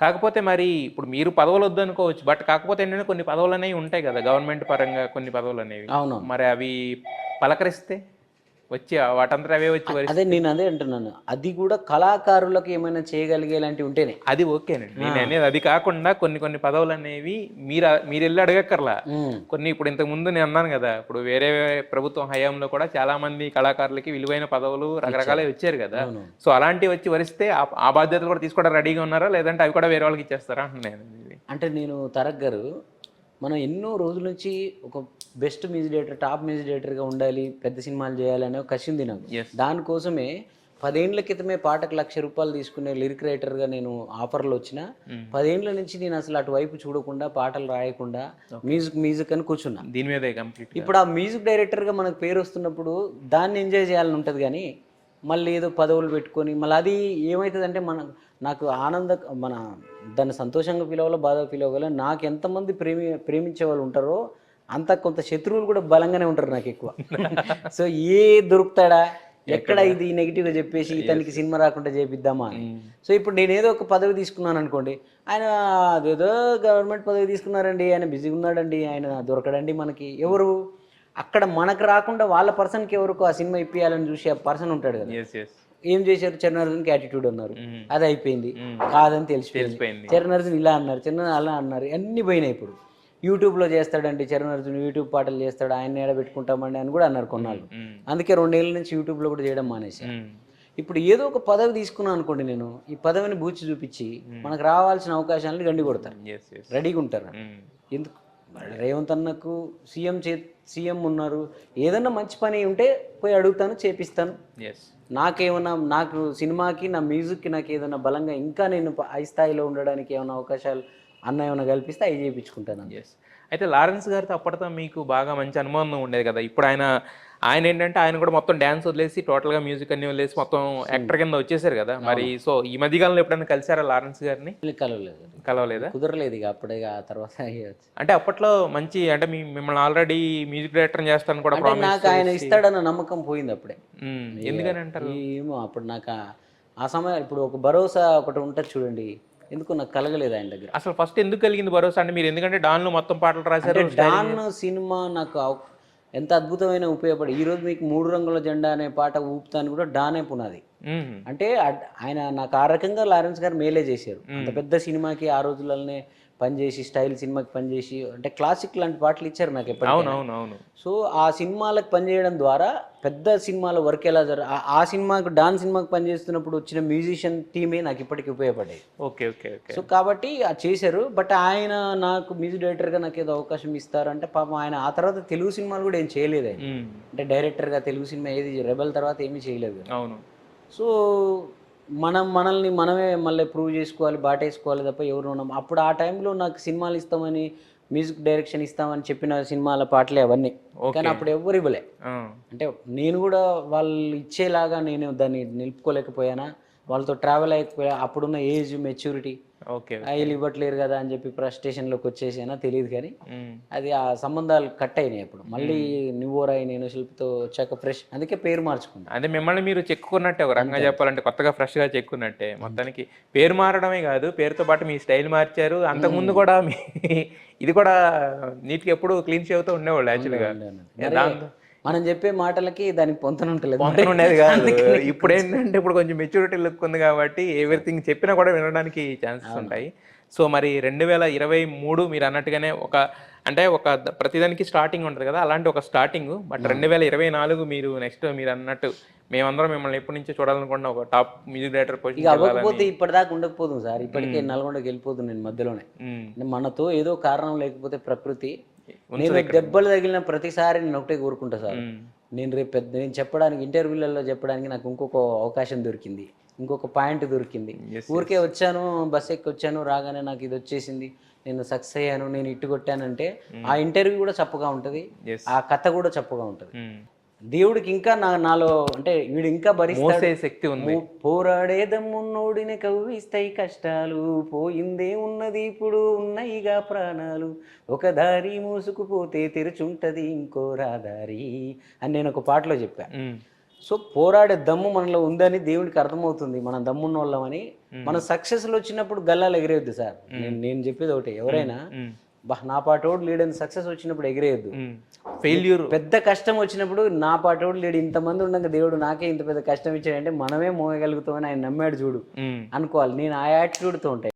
కాకపోతే మరి ఇప్పుడు మీరు పదవులు వద్దనుకోవచ్చు బట్ కాకపోతే ఏంటంటే కొన్ని పదవులు అనేవి ఉంటాయి కదా గవర్నమెంట్ పరంగా కొన్ని పదవులు అనేవి అవును మరి అవి పలకరిస్తే? వచ్చి వాటంతా అవే వచ్చి అదే నేను అదే అంటున్నాను. అది కూడా కళాకారులకు ఏమైనా చేయగలిగేలాంటివి ఉంటేనే. అది ఓకేనండి. నేను అనేది అది కాకుండా కొన్ని కొన్ని పదవులు అనేవి మీరు మీరు వెళ్ళి అడగక్కర్లా. కొన్ని ఇప్పుడు ఇంతకు ముందు నేను అన్నాను కదా ఇప్పుడు వేరే ప్రభుత్వం హయాంలో కూడా చాలా మంది కళాకారులకి విలువైన పదవులు రకరకాలే వచ్చారు కదా. సో అలాంటివి వచ్చి వరిస్తే ఆ- బాధ్యతలు కూడా తీసుకోవడం రెడీగా ఉన్నారా? లేదంటే అవి కూడా వేరే వాళ్ళకి ఇచ్చేస్తారా? అంటున్నాను. అంటే నేను తరగ్ గారు మనం ఎన్నో రోజుల నుంచి ఒక best music director top music డైరెక్టర్గా ఉండాలి పెద్ద సినిమాలు చేయాలి ఒక కసి ఉంది నాకు. దానికోసమే పదేండ్ల క్రితమే పాటకు లక్ష రూపాయలు తీసుకునే లిరిక్ రైటర్గా నేను ఆఫర్లు వచ్చిన Mm. పదేండ్ల నుంచి నేను అసలు అటువైపు చూడకుండా పాటలు రాయకుండా మ్యూజిక్ మ్యూజిక్ అని కూర్చున్నా దీని మీదే కంప్లీట్ ఇప్పుడు ఆ మ్యూజిక్ డైరెక్టర్గా మనకు పేరు వస్తున్నప్పుడు దాన్ని ఎంజాయ్ చేయాలని ఉంటుంది కానీ మళ్ళీ ఏదో పదవులు పెట్టుకొని మళ్ళీ అది ఏమవుతుందంటే మన నాకు ఆనంద మన దాన్ని సంతోషంగా ఫీల్ అవ్వాలో బాధ ఫీల్ అవ్వాలో నాకు ఎంతమంది ప్రేమి ప్రేమించే వాళ్ళు ఉంటారో అంత కొంత శత్రువులు కూడా బలంగానే ఉంటారు నాకు ఎక్కువ సో ఏ దొరుకుతాడా? ఎక్కడ? ఇది నెగిటివ్గా చెప్పేసి ఇతనికి సినిమా రాకుండా చేపిద్దామా అని. సో ఇప్పుడు నేను ఏదో ఒక పదవి తీసుకున్నాను అనుకోండి ఆయన అదేదో గవర్నమెంట్ పదవి తీసుకున్నారండి ఆయన బిజీగా ఉన్నాడండి ఆయన దొరకడండి మనకి. ఎవరు? అక్కడ మనకు రాకుండా వాళ్ళ పర్సన్కి ఎవరికో ఆ సినిమా ఇప్పియాలని చూసి ఆ పర్సన్ ఉంటాడు కదా. ఏం చేశారు? చరణార్జున్కి యాటిట్యూడ్ అన్నారు. మ్మ్. అది అయిపోయింది. మ్మ్. కాదని తెలిసిపోయింది. తెలిసిపోయింది. చరణార్జున్ ఇలా అన్నారు చిన్న అలా అన్నారు అన్నీ పోయినాయి ఇప్పుడు. యూట్యూబ్లో చేస్తాడండి చరణార్జున్ యూట్యూబ్ పాటలు చేస్తాడు ఆయన ఏడ పెట్టుకుంటామండి అని కూడా అన్నారు కొన్నాళ్ళు. అందుకే రెండేళ్ళ నుంచి యూట్యూబ్లో కూడా చేయడం మానేసి మ్మ్. ఇప్పుడు ఏదో ఒక పదవి తీసుకున్నాను అనుకోండి నేను ఈ పదవిని బూచి చూపించి మనకు రావాల్సిన అవకాశాలను గండి కొడతారు. రెడీగా ఉంటారు. ఎందుకు? రేవంత్ అన్నకు సీఎం చే సీఎం ఉన్నారు. ఏదన్నా మంచి పని ఉంటే పోయి అడుగుతాను చేపిస్తాను. నాకేమన్నా నాకు సినిమాకి నా మ్యూజిక్కి నాకు ఏదైనా బలంగా ఇంకా నేను హై స్థాయిలో ఉండడానికి ఏమైనా అవకాశాలు అన్న ఏమైనా కల్పిస్తే అవి చేయించుకుంటాను ఎస్ అయితే లారెన్స్ గారితో అప్పటితో మీకు బాగా మంచి అనుబంధం ఉండేది కదా? ఇప్పుడు ఆయన ఆయన ఏంటంటే ఆయన కూడా మొత్తం డ్యాన్స్ వదిలేసి టోటల్గా మ్యూజిక్ అన్ని వదిలేసి మొత్తం యాక్టర్ కింద వచ్చేసారు కదా? మరి సో ఈ మధ్యకాలంలో ఎప్పుడైనా కలిసారా లారెన్స్ గారిని? కలవలేదు. కలవలేదా? కుదరలేదు ఇక అప్పుడే ఆ తర్వాత. అంటే అప్పట్లో మంచి అంటే మీ మిమ్మల్ని ఆల్రెడీ మ్యూజిక్ డైరెక్టర్ చేస్తాను కూడా నాకు ఆయన ఇస్తాడన్న నమ్మకం పోయింది అప్పుడే. ఎందుకని అంటారు? ఏమో అప్పుడు నాకు ఆ సమయం ఇప్పుడు ఒక భరోసా ఒకటి ఉంటుంది చూడండి. ఎందుకు నాకు కలగలేదు ఆయన దగ్గర? అసలు ఫస్ట్ ఎందుకు కలిగింది భరోసా అంటే మీరు ఎందుకంటే డాన్లో మొత్తం పాటలు రాశారు డాన్ సినిమా నాకు ఎంత అద్భుతమైన ఉపయోగపడి ఈ రోజు మీకు మూడు రంగుల జెండా అనే పాట ఊపుతాను కూడా డానే పునాది. అంటే అడ్- ఆయన నాకు ఆ రకంగా లారెన్స్ గారు మేలే చేశారు. అంత పెద్ద సినిమాకి ఆ రోజులలోనే పనిచేసి స్టైల్ సినిమాకి పనిచేసి అంటే క్లాసిక్ లాంటి పాటలు ఇచ్చారు నాకు ఎప్పటికీ అవును అవును అవును. సో ఆ సినిమాలకు పనిచేయడం ద్వారా పెద్ద సినిమాల వర్క్ ఎలా జర ఆ- సినిమాకు డాన్స్ సినిమాకి పనిచేస్తున్నప్పుడు వచ్చిన మ్యూజిషియన్ టీమే నాకు ఇప్పటికి ఉపయోగపడ్డాయి ఓకే ఓకే ఓకే. సో కాబట్టి అది చేశారు. బట్ ఆయన నాకు మ్యూజిక్ డైరెక్టర్గా నాకు ఏదో అవకాశం ఇస్తారంటే పాపం ఆయన ఆ తర్వాత తెలుగు సినిమాలు కూడా ఏం చేయలేదు. అంటే డైరెక్టర్గా తెలుగు సినిమా ఏది రెబల్ తర్వాత ఏమీ చేయలేదు. అవును. సో మనం మనల్ని మనమే మళ్ళీ ప్రూవ్ చేసుకోవాలి బాటేసుకోవాలి తప్ప ఎవరు ఉన్నాం అప్పుడు ఆ టైంలో నాకు సినిమాలు ఇస్తామని మ్యూజిక్ డైరెక్షన్ ఇస్తామని చెప్పిన సినిమాల పాటలే అవన్నీ. కానీ అప్పుడు ఎవరు ఇవ్వలే. అంటే నేను కూడా వాళ్ళు ఇచ్చేలాగా నేను దాన్ని నిలుపుకోలేకపోయానా? వాళ్ళతో ట్రావెల్ అయ్యకపోయా? అప్పుడున్న ఏజ్ మెచ్యూరిటీ ఓకే వీళ్ళు ఇవ్వట్లేరు కదా అని చెప్పి ఫ్రస్ట్రేషన్లోకి వచ్చేసానా తెలియదు కానీ. అది ఆ సంబంధాలు కట్ అయినాయి అప్పుడు. మళ్ళీ నువ్వోరాయి నేను శిల్పితో వచ్చాక ఫ్రెష్ అందుకే పేరు మార్చుకున్నా అదే మిమ్మల్ని మీరు చెక్కున్నట్టే ఒక రకంగా చెప్పాలంటే కొత్తగా ఫ్రెష్గా చెక్కున్నట్టే. మొత్తానికి పేరు మారడమే కాదు పేరుతో పాటు మీ స్టైల్ మార్చారు. అంతకుముందు కూడా మీ ఇది కూడా నీట్గా ఎప్పుడు క్లీన్ అవుతూ ఉండేవాళ్ళు యాక్చువల్గా దాంతో మనం చెప్పే మాటలకి దానికి పొంతన ఉంటలేదు పొంతన ఉండేది కాదు. ఇప్పుడు ఏంటంటే ఇప్పుడు కొంచెం మెచ్యూరిటీ లుక్ ఉంది కాబట్టి ఎవ్రీథింగ్ చెప్పినా కూడా వినడానికి ఛాన్సెస్ ఉంటాయి. సో మరి రెండు వేల ఇరవై మూడు మీరు అన్నట్టుగానే ఒక అంటే ఒక ప్రతిదానికి స్టార్టింగ్ ఉంటుంది కదా అలాంటి ఒక స్టార్టింగ్ బట్ రెండు వేల ఇరవై నాలుగు మీరు నెక్స్ట్ మీరు అన్నట్టు మేమందరం మిమ్మల్ని ఎప్పటి నుంచో చూడాలనుకున్న ఒక టాప్ మ్యూజిక్ డైరెక్టర్ పొజిషన్ అవ్వకపోతే ఇప్పటిదాకా ఉండకపోదు సార్. ఇప్పటికే నల్గొండకి వెళ్ళిపోతుంది నేను మధ్యలోనే. మనతో ఏదో కారణం లేకపోతే ప్రకృతి నేను దెబ్బలు తగిలిన ప్రతిసారి నేను ఒకటే కోరుకుంటా సార్. నేను రేపు పెద్ద నేను చెప్పడానికి ఇంటర్వ్యూలలో చెప్పడానికి నాకు ఇంకొక అవకాశం దొరికింది. ఇంకొక పాయింట్ దొరికింది. ఊరికే వచ్చాను బస్ ఎక్కి వచ్చాను రాగానే నాకు ఇది వచ్చేసింది. నేను సక్సెస్ అయ్యాను నేను ఇట్టు కొట్టానంటే ఆ ఇంటర్వ్యూ కూడా చప్పగా ఉంటుంది. ఆ కథ కూడా చప్పగా ఉంటుంది. దేవుడికి ఇంకా నా నాలో అంటే వీడు ఇంకా భరిస్తాడు. మోసే శక్తి ఉంది. మో- పోరాడే దమ్మున్నోడిని కవ్విస్తాయి కష్టాలు. పోయిందే ఉన్నది ఇప్పుడు ఉన్నాయిగా ప్రాణాలు. ఒక దారి మూసుకుపోతే తెరుచుంటది ఇంకో రాదారి అని నేను ఒక పాటలో చెప్పా. మ్మ్. సో పోరాడే దమ్ము మనలో ఉందని దేవుడికి అర్థమవుతుంది. మనం దమ్మున్న వాళ్ళమని మనం సక్సెస్లు వచ్చినప్పుడు గల్లాలు ఎగిరేయద్దు సార్. నేను చెప్పేది ఒకటి. ఎవరైనా. బా నా పాటోడు లీడని సక్సెస్ వచ్చినప్పుడు ఎగిరేయద్దు. ఫెయిల్యూర్ పెద్ద కష్టం వచ్చినప్పుడు నా పాటోడు లేడు ఇంతమంది ఉండగా దేవుడు నాకే ఇంత పెద్ద కష్టం ఇచ్చాడంటే మనమే మోయగలుగుతామని ఆయన నమ్మాడు చూడు. అనుకోవాలి. నేను ఆ యాటిట్యూడ్తో ఉంటాయి